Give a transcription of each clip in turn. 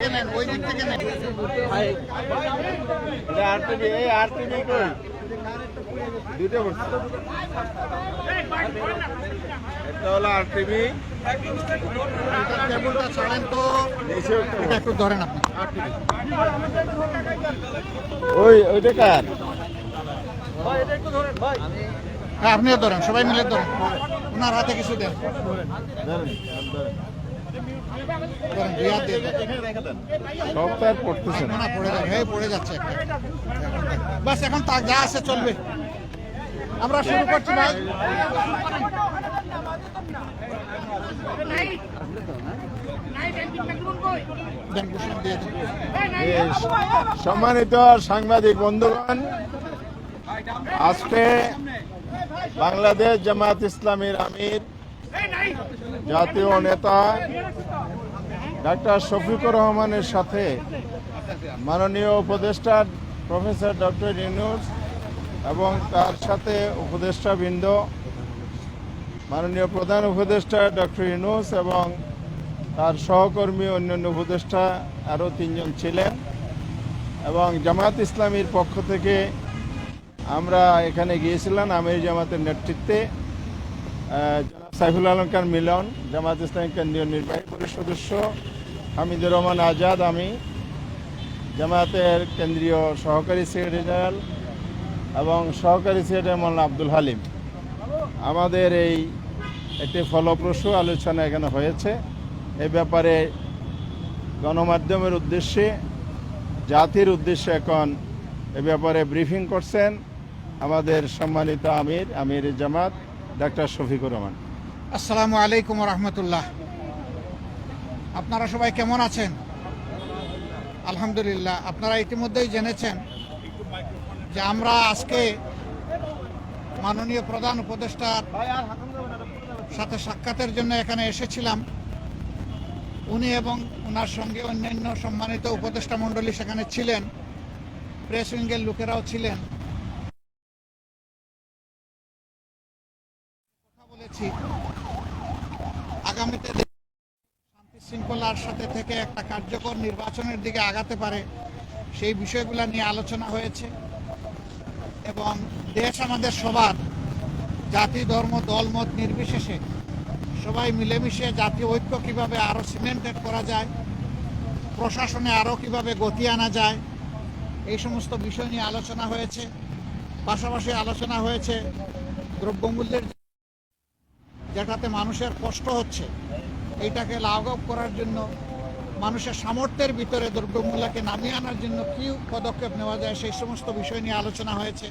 একটা এটা একটু ধরেন আপনি। ওই ওইটা কার? হ্যাঁ আপনিও ধরেন সবাই মিলে ধরেন। ওনার হাতে কিছু দেন। সব তো আর পড়তেছে না। পড়ে যাবে হ্যাঁ পড়ে যাচ্ছে। বাস এখন তাক যা আছে চলবে। আমরা শুরু করছি ভাই। সম্মানিত সাংবাদিক বন্ধুগণ আজকে বাংলাদেশ জামাত ইসলামীর আমির জাতীয় নেতা ডাক্তার শফিকুর রহমানের সাথে মাননীয় উপদেষ্টা প্রফেসর ডক্টর ইউনুস এবং তার সাথে উপদেষ্টা বৃন্দ মাননীয় প্রধান উপদেষ্টা ডক্টর ইউনুস এবং তার সহকর্মী অন্যান্য উপদেষ্টা আরও তিনজন ছিলেন এবং জামাত ইসলামীর পক্ষ থেকে আমরা এখানে গিয়েছিলাম আমির জামাতের নেতৃত্বে। সাইফুল আলম খান মিলন, জামাত ইসলামী কেন্দ্রীয় নির্বাহী পরিষদ সদস্য, হামিদুর রহমান আজাদ আমি জামাতের কেন্দ্রীয় সহকারী সেক্রেটারি জেনারেল এবং সহকারী সেক্রেটারি মোল্লা আব্দুল হালিম। আমাদের এই একটি ফলপ্রসূ আলোচনা এখানে হয়েছে। এ ব্যাপারে গণমাধ্যমের উদ্দেশ্যে, জাতির উদ্দেশ্যে এখন এ ব্যাপারে ব্রিফিং করছেন আমাদের সম্মানিত আমির আমির জামাত। ডাক্তার শফিকুর রহমান। আসসালামু আলাইকুম রহমতুল্লাহ। আপনারা সবাই কেমন আছেন? আলহামদুলিল্লাহ। আপনারা ইতিমধ্যেই জেনেছেন যে আমরা আজকে মাননীয় প্রধান উপদেষ্টার সাথে সাক্ষাতের জন্য এখানে এসেছিলাম। উনি এবং ওনার সঙ্গে অন্যান্য সম্মানিত উপদেষ্টা মণ্ডলী সেখানে ছিলেন। প্রেস উইঙ্গের লোকেরাও ছিলেন। বলেছি আগামীতে শান্তি শৃঙ্খলার সাথে থেকে একটা কার্যকর নির্বাচনের দিকে আগাতে পারে সেই বিষয়গুলো নিয়ে আলোচনা হয়েছে। এবং দেশ আমাদের সবার, জাতি, ধর্ম দলমত নির্বিশেষে সবাই মিলেমিশে জাতীয় ঐক্য কীভাবে আরও সিমেন্টেড করা যায়, প্রশাসনে আরও কীভাবে গতি আনা যায়, এই সমস্ত বিষয় নিয়ে আলোচনা হয়েছে। পাশাপাশি আলোচনা হয়েছে দ্রব্যমূল্যের যেটাতে মানুষের কষ্ট হচ্ছে, এইটাকে লাঘব করার জন্য, মানুষের সামর্থ্যের ভিতরে দ্রব্যমূল্যকে নামিয়ে আনার জন্য কী পদক্ষেপ নেওয়া যায় সেই সমস্ত বিষয় নিয়ে আলোচনা হয়েছে।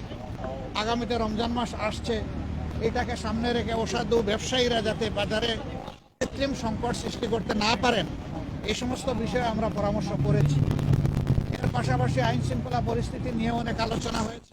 আগামীতে রমজান মাস আসছে, এটাকে সামনে রেখে অসাধু ব্যবসায়ীরা যাতে বাজারে কৃত্রিম সংকট সৃষ্টি করতে না পারেন এই সমস্ত বিষয়ে আমরা পরামর্শ করেছি। এর পাশাপাশি আইন শৃঙ্খলা পরিস্থিতি নিয়ে অনেক আলোচনা হয়েছে।